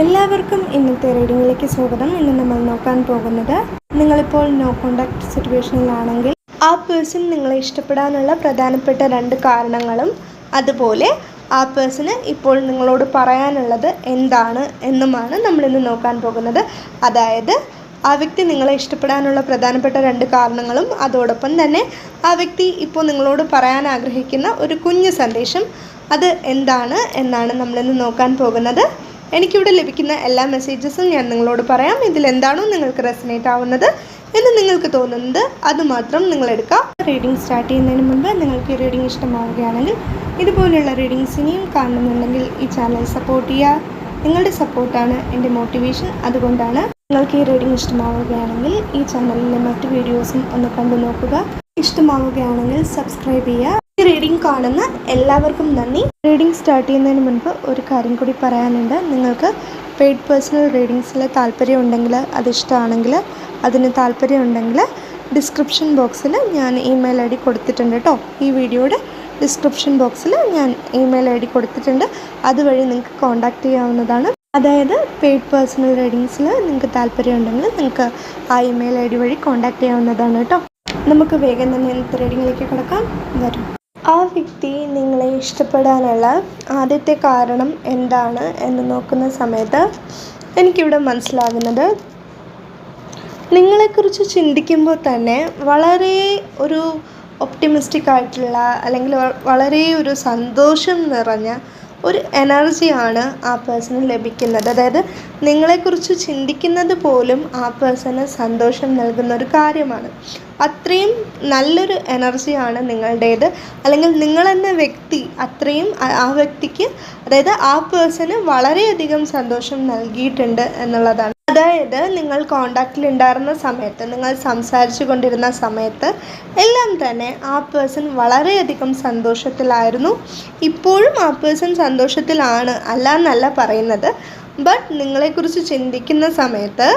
എല്ലാവർക്കും ഇന്നത്തെ റീഡിങ്ങിലേക്ക് സ്വാഗതം. ഇന്ന് നമ്മൾ നോക്കാൻ പോകുന്നത് നിങ്ങളിപ്പോൾ നോ കോണ്ടാക്ട് സിറ്റുവേഷനിലാണെങ്കിൽ ആ പേഴ്സൺ നിങ്ങളെ ഇഷ്ടപ്പെടാനുള്ള പ്രധാനപ്പെട്ട രണ്ട് കാരണങ്ങളും അതുപോലെ ആ പേഴ്സണ് ഇപ്പോൾ നിങ്ങളോട് പറയാനുള്ളത് എന്താണ് എന്നുമാണ് നമ്മളിന്ന് നോക്കാൻ പോകുന്നത്. അതായത് ആ വ്യക്തി നിങ്ങളെ ഇഷ്ടപ്പെടാനുള്ള പ്രധാനപ്പെട്ട രണ്ട് കാരണങ്ങളും അതോടൊപ്പം തന്നെ ആ വ്യക്തി ഇപ്പോൾ നിങ്ങളോട് പറയാൻ ആഗ്രഹിക്കുന്ന ഒരു കുഞ്ഞു സന്ദേശം. അത് എന്താണ് എന്നാണ് നമ്മളിന്ന് നോക്കാൻ പോകുന്നത്. എനിക്കിവിടെ ലഭിക്കുന്ന എല്ലാ മെസ്സേജസും ഞാൻ നിങ്ങളോട് പറയാം. ഇതിൽ എന്താണോ നിങ്ങൾക്ക് റെസനേറ്റ് ആവുന്നത് എന്ന് നിങ്ങൾക്ക് തോന്നുന്നത് അതുമാത്രം നിങ്ങൾ എടുക്കാം. റീഡിംഗ് സ്റ്റാർട്ട് ചെയ്യുന്നതിന് മുമ്പ് നിങ്ങൾക്ക് ഈ റീഡിംഗ് ഇഷ്ടമാവുകയാണെങ്കിൽ ഇതുപോലെയുള്ള റീഡിങ്സ് ഇനിയും കാണുന്നുണ്ടെങ്കിൽ ഈ ചാനൽ സപ്പോർട്ട് ചെയ്യുക. നിങ്ങളുടെ സപ്പോർട്ടാണ് എന്റെ മോട്ടിവേഷൻ അതുകൊണ്ടാണ് നിങ്ങൾക്ക് ഈ റീഡിംഗ് ഇഷ്ടമാവുകയാണെങ്കിൽ ഈ ചാനലിലെ മറ്റു വീഡിയോസും ഒന്ന് കണ്ടു നോക്കുക ഇഷ്ടമാവുകയാണെങ്കിൽ സബ്സ്ക്രൈബ് ചെയ്യുക. ഈ റീഡിംഗ് കാണുന്ന എല്ലാവർക്കും നന്ദി. റീഡിംഗ് സ്റ്റാർട്ട് ചെയ്യുന്നതിന് മുൻപ് ഒരു കാര്യം കൂടി പറയാനുണ്ട്. നിങ്ങൾക്ക് പെയ്ഡ് പേഴ്സണൽ റീഡിങ്സിൽ താല്പര്യമുണ്ടെങ്കിൽ അത് ഇഷ്ടമാണെങ്കിൽ അതിന് താല്പര്യമുണ്ടെങ്കിൽ ഡിസ്ക്രിപ്ഷൻ ബോക്സിൽ ഞാൻ ഇമെയിൽ ഐ ഡി കൊടുത്തിട്ടുണ്ട് കേട്ടോ ഈ വീഡിയോയുടെ ഡിസ്ക്രിപ്ഷൻ ബോക്സിൽ ഞാൻ ഇമെയിൽ ഐ ഡി കൊടുത്തിട്ടുണ്ട്. അതുവഴി നിങ്ങൾക്ക് കോൺടാക്റ്റ് ചെയ്യാവുന്നതാണ്. അതായത് പെയ്ഡ് പേഴ്സണൽ റീഡിങ്സിൽ നിങ്ങൾക്ക് താല്പര്യമുണ്ടെങ്കിൽ നിങ്ങൾക്ക് ആ ഇമെയിൽ ഐ ഡി വഴി കോൺടാക്റ്റ് ചെയ്യാവുന്നതാണ് കേട്ടോ നമുക്ക് വേഗം തന്നെ ഇന്നത്തെ റീഡിങ്ങിലേക്ക് കിടക്കാം. വരും. ആ വ്യക്തി നിങ്ങളെ ഇഷ്ടപ്പെടാനുള്ള ആദ്യത്തെ കാരണം എന്താണ് എന്ന് നോക്കുന്ന സമയത്ത് എനിക്കിവിടെ മനസ്സിലാകുന്നത് നിങ്ങളെക്കുറിച്ച് ചിന്തിക്കുമ്പോൾ തന്നെ വളരെ ഒരു ഒപ്റ്റിമിസ്റ്റിക് ആയിട്ടുള്ള അല്ലെങ്കിൽ വളരെ ഒരു സന്തോഷം നിറഞ്ഞ ഒരു എനർജിയാണ് ആ പേഴ്സണിന് ലഭിക്കുന്നത്. അതായത് നിങ്ങളെക്കുറിച്ച് ചിന്തിക്കുന്നത് പോലും ആ പേഴ്സണ് സന്തോഷം നൽകുന്ന ഒരു കാര്യമാണ്. അത്രയും നല്ലൊരു എനർജിയാണ് നിങ്ങളുടേത്. അല്ലെങ്കിൽ നിങ്ങളെന്ന വ്യക്തി അത്രയും ആ- വ്യക്തിക്ക് അതായത് ആ പേഴ്സണ് വളരെയധികം സന്തോഷം നൽകിയിട്ടുണ്ട് എന്നുള്ളതാണ്. അതായത് നിങ്ങൾ കോണ്ടാക്റ്റിൽ ഉണ്ടായിരുന്ന സമയത്ത് നിങ്ങൾ സംസാരിച്ചു കൊണ്ടിരുന്ന സമയത്ത് എല്ലാം തന്നെ ആ പേഴ്സൺ വളരെയധികം സന്തോഷത്തിലായിരുന്നു. ഇപ്പോഴും ആ പേഴ്സൺ സന്തോഷത്തിലാണ് അല്ല എന്നല്ല പറയുന്നത്. ബട്ട് നിങ്ങളെക്കുറിച്ച് ചിന്തിക്കുന്ന സമയത്ത്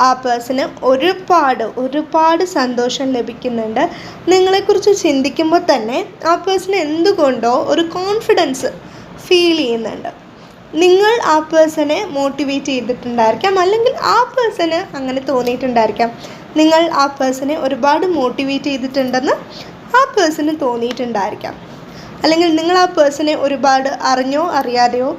ആ പേഴ്സന് ഒരുപാട് ഒരുപാട് സന്തോഷം ലഭിക്കുന്നുണ്ട്. നിങ്ങളെക്കുറിച്ച് ചിന്തിക്കുമ്പോൾ തന്നെ ആ പേഴ്സൺ എന്തുകൊണ്ടോ ഒരു കോൺഫിഡൻസ് ഫീൽ ചെയ്യുന്നുണ്ട്. നിങ്ങൾ ആ പേഴ്സണെ മോട്ടിവേറ്റ് ചെയ്തിട്ടുണ്ടായിരിക്കാം. അല്ലെങ്കിൽ ആ പേഴ്സണ് അങ്ങനെ തോന്നിയിട്ടുണ്ടായിരിക്കാം. നിങ്ങൾ ആ പേഴ്സണെ ഒരുപാട് മോട്ടിവേറ്റ് ചെയ്തിട്ടുണ്ടെന്ന് ആ പേഴ്സണ് തോന്നിയിട്ടുണ്ടായിരിക്കാം. അല്ലെങ്കിൽ നിങ്ങൾ ആ പേഴ്സണെ ഒരുപാട് അറിഞ്ഞോ അറിയാതെയോ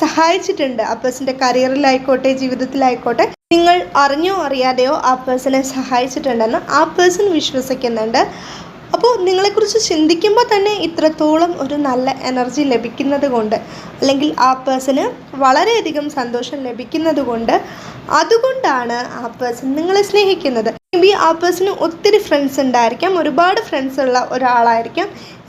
സഹായിച്ചിട്ടുണ്ട്. ആ പേഴ്സന്റെ കരിയറിലായിക്കോട്ടെ ജീവിതത്തിലായിക്കോട്ടെ നിങ്ങൾ അറിഞ്ഞോ അറിയാതെയോ ആ പേഴ്സണെ സഹായിച്ചിട്ടുണ്ടെന്ന് ആ പേഴ്സൺ വിശ്വസിക്കുന്നുണ്ട്. അപ്പോൾ നിങ്ങളെക്കുറിച്ച് ചിന്തിക്കുമ്പോൾ തന്നെ ഇത്രത്തോളം ഒരു നല്ല എനർജി ലഭിക്കുന്നത് കൊണ്ട് അല്ലെങ്കിൽ ആ പേഴ്സന് വളരെയധികം സന്തോഷം ലഭിക്കുന്നത് കൊണ്ട് അതുകൊണ്ടാണ് ആ പേഴ്സൺ നിങ്ങളെ സ്നേഹിക്കുന്നത്. മേ ബി ആ പേഴ്സന് ഒത്തിരി ഫ്രണ്ട്സ് ഉണ്ടായിരിക്കാം ഒരുപാട് ഫ്രണ്ട്സ് ഉള്ള ഒരാളായിരിക്കാം.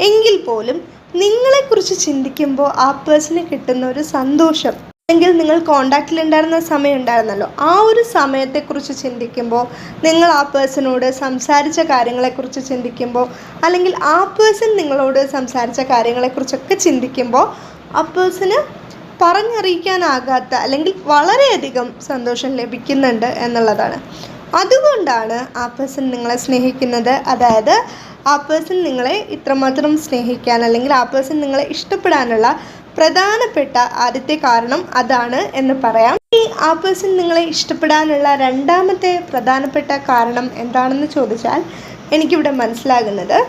എങ്കിൽ പോലും നിങ്ങളെക്കുറിച്ച് ചിന്തിക്കുമ്പോൾ ആ പേഴ്സന് കിട്ടുന്ന ഒരു സന്തോഷം അല്ലെങ്കിൽ നിങ്ങൾ കോണ്ടാക്റ്റിൽ ഉണ്ടായിരുന്ന സമയം ഉണ്ടായിരുന്നല്ലോ ആ ഒരു സമയത്തെക്കുറിച്ച് ചിന്തിക്കുമ്പോൾ നിങ്ങൾ ആ പേഴ്സണോട് സംസാരിച്ച കാര്യങ്ങളെക്കുറിച്ച് ചിന്തിക്കുമ്പോൾ അല്ലെങ്കിൽ ആ പേഴ്സൺ നിങ്ങളോട് സംസാരിച്ച കാര്യങ്ങളെക്കുറിച്ചൊക്കെ ചിന്തിക്കുമ്പോൾ ആ പേഴ്സണ് പറഞ്ഞറിയിക്കാനാകാത്ത അല്ലെങ്കിൽ വളരെയധികം സന്തോഷം ലഭിക്കുന്നുണ്ട് എന്നുള്ളതാണ്. അതുകൊണ്ടാണ് ആ പേഴ്സൺ നിങ്ങളെ സ്നേഹിക്കുന്നത്. അതായത് ആ പേഴ്സൺ നിങ്ങളെ ഇത്രമാത്രം സ്നേഹിക്കാൻ അല്ലെങ്കിൽ ആ പേഴ്സൺ നിങ്ങളെ ഇഷ്ടപ്പെടാനുള്ള പ്രധാനപ്പെട്ട ആദ്യത്തെ കാരണം അതാണ് എന്ന് പറയാം. ഈ ആ പേഴ്സൺ നിങ്ങളെ ഇഷ്ടപ്പെടാനുള്ള രണ്ടാമത്തെ പ്രധാനപ്പെട്ട കാരണം എന്താണെന്ന് ചോദിച്ചാൽ എനിക്കിവിടെ മനസ്സിലാകുന്നത്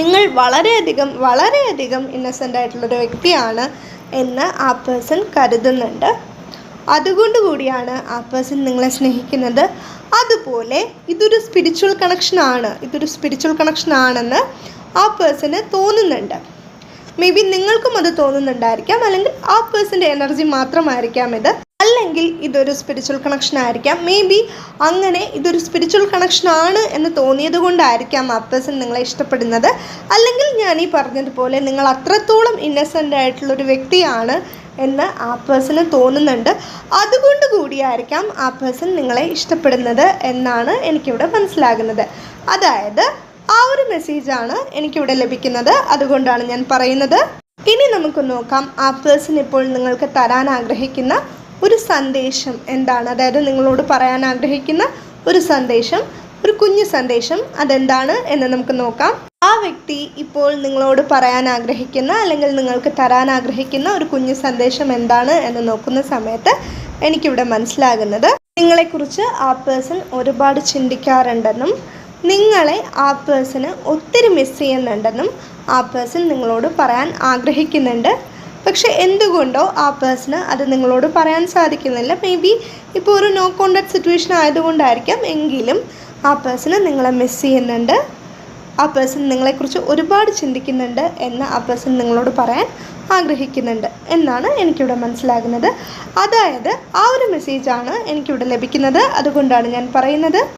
നിങ്ങൾ വളരെയധികം വളരെയധികം ഇന്നസെന്റ് ആയിട്ടുള്ളൊരു വ്യക്തിയാണ് എന്ന് ആ പേഴ്സൺ കരുതുന്നുണ്ട്. അതുകൊണ്ട് കൂടിയാണ് ആ പേഴ്സൺ നിങ്ങളെ സ്നേഹിക്കുന്നത്. അതുപോലെ ഇതൊരു സ്പിരിച്വൽ കണക്ഷനാണ് ഇതൊരു സ്പിരിച്വൽ കണക്ഷൻ ആണെന്ന് ആ പേഴ്സണ് തോന്നുന്നുണ്ട്. മേ ബി നിങ്ങൾക്കും അത് തോന്നുന്നുണ്ടായിരിക്കാം. അല്ലെങ്കിൽ ആ പേഴ്സന്റെ എനർജി മാത്രമായിരിക്കാം ഇത്. അല്ലെങ്കിൽ ഇതൊരു സ്പിരിച്വൽ കണക്ഷൻ ആയിരിക്കാം. മേ ബി അങ്ങനെ ഇതൊരു സ്പിരിച്വൽ കണക്ഷൻ ആണ് എന്ന് തോന്നിയത് കൊണ്ടായിരിക്കാം ആ പേഴ്സൺ നിങ്ങളെ ഇഷ്ടപ്പെടുന്നത്. അല്ലെങ്കിൽ ഞാൻ ഈ പറഞ്ഞതുപോലെ നിങ്ങൾ അത്രത്തോളം ഇന്നസെന്റ് ആയിട്ടുള്ളൊരു വ്യക്തിയാണ് എന്ന് ആ പേഴ്സണ് തോന്നുന്നുണ്ട്. അതുകൊണ്ട് കൂടിയായിരിക്കാം ആ പേഴ്സൺ നിങ്ങളെ ഇഷ്ടപ്പെടുന്നത് എന്നാണ് എനിക്കിവിടെ മനസ്സിലാകുന്നത്. അതായത് ആ ഒരു മെസ്സേജാണ് എനിക്കിവിടെ ലഭിക്കുന്നത്. അതുകൊണ്ടാണ് ഞാൻ പറയുന്നത്. ഇനി നമുക്ക് നോക്കാം ആ പേഴ്സൺ ഇപ്പോൾ നിങ്ങൾക്ക് തരാൻ ആഗ്രഹിക്കുന്ന ഒരു സന്ദേശം എന്താണ്? അതായത് നിങ്ങളോട് പറയാൻ ആഗ്രഹിക്കുന്ന ഒരു സന്ദേശം ഒരു കുഞ്ഞു സന്ദേശം അതെന്താണ് എന്ന് നമുക്ക് നോക്കാം. ആ വ്യക്തി ഇപ്പോൾ നിങ്ങളോട് പറയാൻ ആഗ്രഹിക്കുന്ന അല്ലെങ്കിൽ നിങ്ങൾക്ക് തരാൻ ആഗ്രഹിക്കുന്ന ഒരു കുഞ്ഞു സന്ദേശം എന്താണ് എന്ന് നോക്കുന്ന സമയത്ത് എനിക്കിവിടെ മനസ്സിലാകുന്നത്. നിങ്ങളെക്കുറിച്ച് ആ പേഴ്സൺ ഒരുപാട് ചിന്തിക്കാറുണ്ടെന്നും നിങ്ങളെ ആ പേഴ്സണ് ഒത്തിരി മിസ് ചെയ്യുന്നുണ്ടെന്നും ആ പേഴ്സൺ നിങ്ങളോട് പറയാൻ ആഗ്രഹിക്കുന്നുണ്ട്. പക്ഷേ എന്തുകൊണ്ടോ ആ പേഴ്സണ് അത് നിങ്ങളോട് പറയാൻ സാധിക്കുന്നില്ല. മേ ബി ഇപ്പോൾ ഒരു നോ കോണ്ടാക്ട് സിറ്റുവേഷൻ ആയതുകൊണ്ടായിരിക്കാം എങ്കിലും ആ പേഴ്സണ് നിങ്ങളെ മിസ് ചെയ്യുന്നുണ്ട്. ആ പേഴ്സൺ നിങ്ങളെക്കുറിച്ച് ഒരുപാട് ചിന്തിക്കുന്നുണ്ട് എന്ന് ആ പേഴ്സൺ നിങ്ങളോട് പറയാൻ ആഗ്രഹിക്കുന്നുണ്ട് എന്നാണ് എനിക്കിവിടെ മനസ്സിലാകുന്നത്. അതായത് ആ ഒരു മെസ്സേജാണ് എനിക്കിവിടെ ലഭിക്കുന്നത്. അതുകൊണ്ടാണ് ഞാൻ പറയുന്നത്.